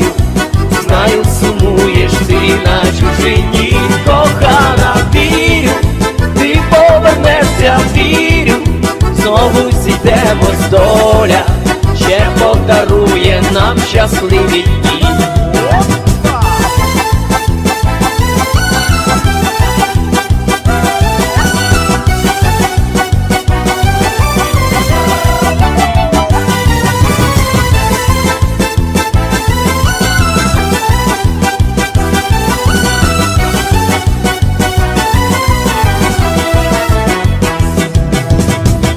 знаю, знову доля, ще подарує нам щасливі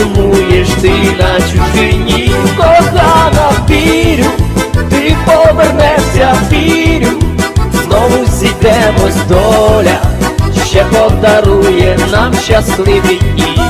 Сумуєш ти на чужині, кохана, вірю, ти повернешся, вірю, знову зійдемось доля, ще подарує нам щасливі дні.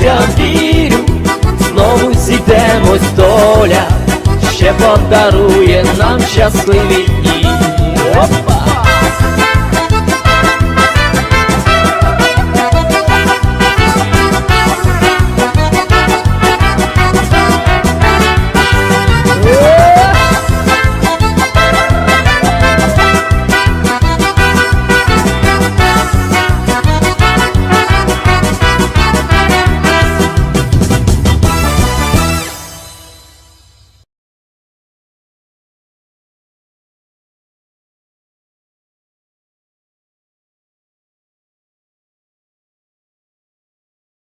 повернешся, вірю, знову зійдемось доля, ще подарує нам щасливі дні.